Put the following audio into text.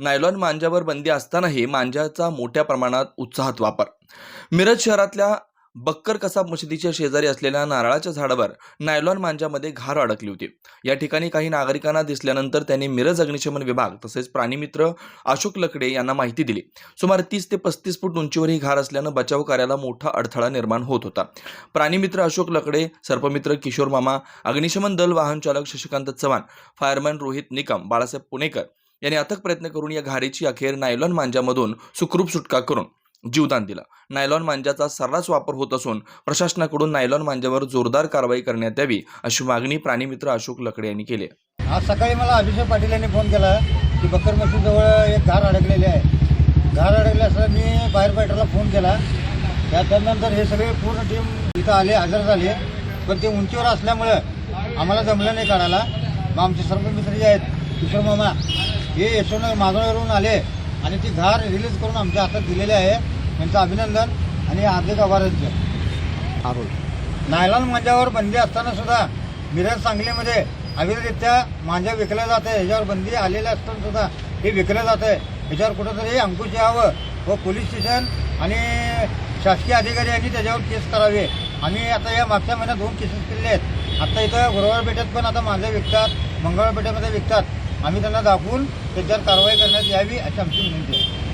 Nylon मांजावर बंदी असतानाही मांजाचा मोठ्या प्रमाणात उत्साहात वापर. मिरज शहरातल्या बक्कर कसाब मशिदीच्या शेजारी असलेल्या नारळाच्या झाडावर नायलॉन मांजामध्ये घार अडकली होती. या ठिकाणी काही नागरिकांना दिसल्यानंतर त्यांनी मिरज अग्निशमन विभाग तसेच प्राणीमित्र अशोक लकडे यांना माहिती दिली. सुमारे तीस ते पस्तीस फूट उंचीवर ही घार असल्यानं बचाव कार्याला मोठा अडथळा निर्माण होत होता. प्राणीमित्र अशोक लकडे सर्पमित्र किशोर मामा अग्निशमन दल वाहन चालक शशिकांत चव्हाण फायरमॅन रोहित निकम बाळासाहेब पुणेकर याने अथक प्रयत्न करून या घारीची अखेर नायलॉन मांजामधून सुखरूप सुटका करून जीवदान दिलं. नायलॉन मांजाचा सर्रास वापर होत असून प्रशासनाकडून नायलॉन मांजावर जोरदार कारवाई करण्यात यावी अशी मागणी प्राणीमित्र अशोक लकडे यांनी केली आज सकाळी मला अभिषेक पाटील यांनी फोन केला की बक्कर मशीनजवळ एक घार अडकलेली आहे. घार अडकले असं मी फायर फायटरला फोन केला. त्या त्यानंतर हे सगळे पूर्ण टीम इथं आले हजर झाले. पण ते उंचीवर असल्यामुळं आम्हाला जमलं नाही काढायला. मग आमचे सर्व मित्र जे आहेत किशोर मामा हे यशवंत मागणीवरून आले आणि ती घार रिलीज करून आमच्या हातात दिलेली आहे. त्यांचं अभिनंदन आणि हार्दिक आभार त्यांचे नायलॉन मांजावर बंदी असताना सुद्धा मिरज सांगलीमध्ये अविररित्या मांजा विकल्या जात. आहे ह्याच्यावर बंदी आलेल्या असताना सुद्धा हे विकलं जात. आहे ह्याच्यावर कुठंतरी अंकुश यावं व पोलीस स्टेशन आणि शासकीय अधिकारी यांनी त्याच्यावर केस करावी. आम्ही आता या मागच्या महिन्यात दोन केसेस केले आहेत. आता इथं गुरुवार पेठेत पण आता मांजा विकतात मंगळवार पेठेमध्ये विकतात. आम्ही त्यांना दाखवून त्याच्यावर कारवाई करण्यात यावी अशी आमची विनंती आहे.